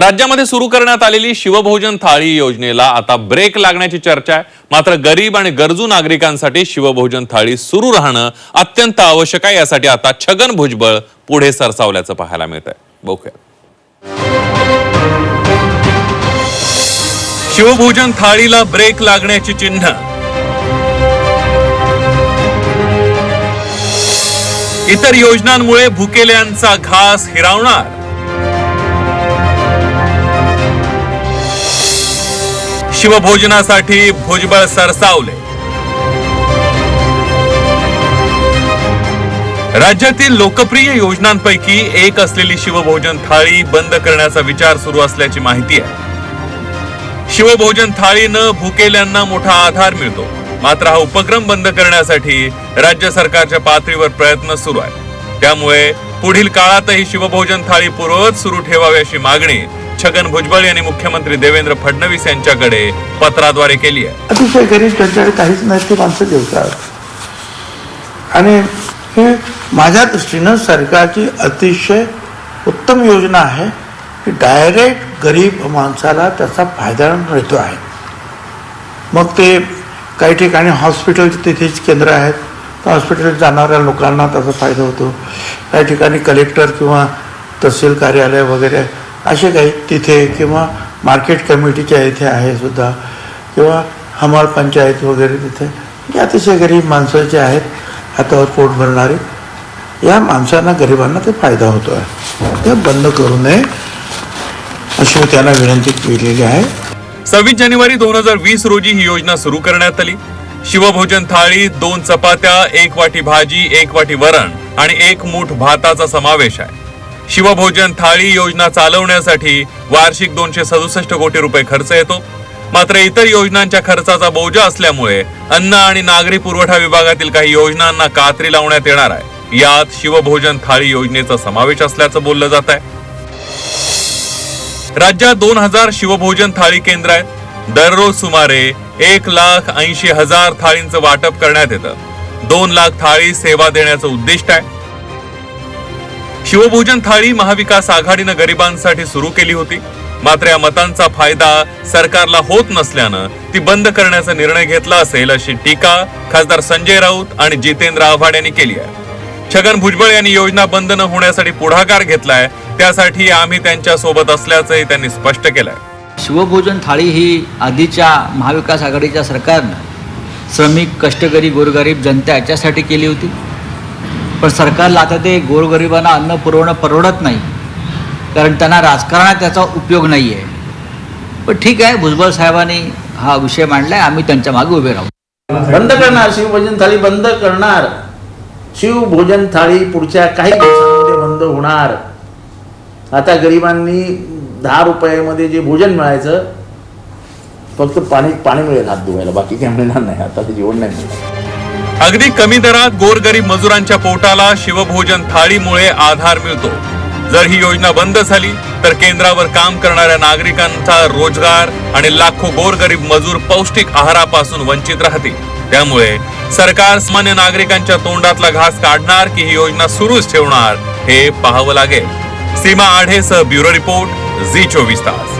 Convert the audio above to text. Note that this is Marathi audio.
राज्यामध्ये सुरू करण्यात आलेली शिवभोजन थाळी योजनेला आता ब्रेक लागण्याची चर्चा आहे. मात्र गरीब आणि गरजू नागरिकांसाठी शिवभोजन थाळी सुरू राहणं अत्यंत आवश्यक आहे. यासाठी आता छगन भुजबळ पुढे सरसावल्याचं पाहायला मिळत आहे बघूया. शिवभोजन थाळीला ब्रेक लागण्याची चिन्ह. इतर योजनांमुळे भुकेल्यांचा घास हिरावणार. शिवभोजनासाठी भुजबळ सरसावले. राज्यातील लोकप्रिय योजनांपैकी एक असलेली शिवभोजन थाळी बंद करण्याचा विचार सुरू असल्याची माहिती आहे. शिवभोजन थाळीनं भुकेल्यांना मोठा आधार मिळतो. मात्र हा उपक्रम बंद करण्यासाठी राज्य सरकारच्या पातळीवर प्रयत्न सुरू आहे. त्यामुळे पुढील काळातही शिवभोजन थाळी पूर्ववत सुरू ठेवावी अशी मागणी छगन भुजबळ यांनी मुख्यमंत्री देवेंद्र फडणवीस यांच्याकडे पत्राद्वारे केली आहे. अतिशय गरीब त्यांच्याकडे काहीच नाही ते माणसं जेवतात आणि हे माझ्या दृष्टीनं सरकारची अतिशय उत्तम योजना आहे की डायरेक्ट गरीब माणसाला त्याचा फायदा मिळतो आहे. मग ते काही ठिकाणी हॉस्पिटल तिथेच केंद्र आहेत. हॉस्पिटल जाणाऱ्या लोकांना त्याचा फायदा होतो. काही ठिकाणी कलेक्टर किंवा तहसील कार्यालय वगैरे असे काही तिथे किंवा मार्केट कमिटीच्या इथे आहे सुद्धा किंवा हमाल पंचायत वगैरे तिथे. हे अतिशय गरीब माणसं जे आहेत हातावर पोट भरणारे. या माणसांना गरिबांना ते फायदा होतो आहे ते बंद करू नये अशी त्यांना विनंती केलेली आहे. सव्वीस जानेवारी दोन हजार वीस रोजी ही योजना सुरू करण्यात आली. शिवभोजन थाळी दोन चपात्या एक वाटी भाजी एक वाटी वरण आणि एक मूठ भाताचा समावेश आहे. शिवभोजन थाळी योजना चालवण्यासाठी वार्षिक दोनशे सदुसष्ट कोटी रुपये खर्च येतो. मात्र इतर योजनांच्या खर्चाचा बोजा असल्यामुळे अन्न आणि नागरी पुरवठा विभागातील काही योजनांना कात्री लावण्यात येणार आहे. यात शिवभोजन थाळी योजनेचा समावेश असल्याचं बोललं जात आहे. राज्यात दोन हजार शिवभोजन थाळी केंद्र आहेत. दररोज सुमारे एक लाख ऐंशी हजार थाळींचं वाटप करण्यात येतं. दोन लाख थाळी सेवा देण्याचं उद्दिष्ट आहे. शिवभोजन थाळी महाविकास आघाडीनं गरिबांसाठी सुरू केली होती. मात्र या मतांचा फायदा सरकारला होत नसल्यानं ती बंद करण्याचा निर्णय घेतला असेल अशी टीका खासदार संजय राऊत आणि जितेंद्र आव्हाड यांनी केली आहे. छगन भुजबळ यांनी योजना बंद न होण्यासाठी पुढाकार घेतलाय त्यासाठी आम्ही त्यांच्यासोबत असल्याचंही त्यांनी स्पष्ट केलंय. शिवभोजन थाळी ही आधीच्या महाविकास आघाडीच्या सरकारनं श्रमिक कष्टकरी गोरगरीब जनता याच्यासाठी केली होती. पण सरकारला आता ते गोरगरिबांना अन्न पुरवणं परवडत नाही. कारण त्यांना राजकारणात त्याचा उपयोग नाही आहे पण ठीक आहे भुजबळ साहेबांनी हा विषय मांडलाय आम्ही त्यांच्या मागे उभे राहू. बंद करणार शिवभोजन थाळी बंद करणार. शिवभोजन थाळी पुढच्या काही दिवसांमध्ये बंद होणार. आता गरिबांनी दहा रुपयामध्ये जे भोजन मिळायचं फक्त पाणी पाणी मिळेल हात धुवायला बाकी काही मिळणार नाही आता ते जेवण नाही मिळणार. अगदी कमी दरात गोरगरीब मजुरांच्या पोटाला शिवभोजन थाळीमुळे आधार मिळतो. जर ही योजना बंद झाली तर केंद्रावर काम करणाऱ्या नागरिकांचा रोजगार आणि लाखो गोरगरीब मजूर पौष्टिक आहारापासून वंचित राहतील. त्यामुळे सरकार सामान्य नागरिकांच्या तोंडातला घास काढणार की ही योजना सुरूच ठेवणार हे पाहावं लागेल. सीमा आढेसह ब्युरो रिपोर्ट झी चोवीस तास.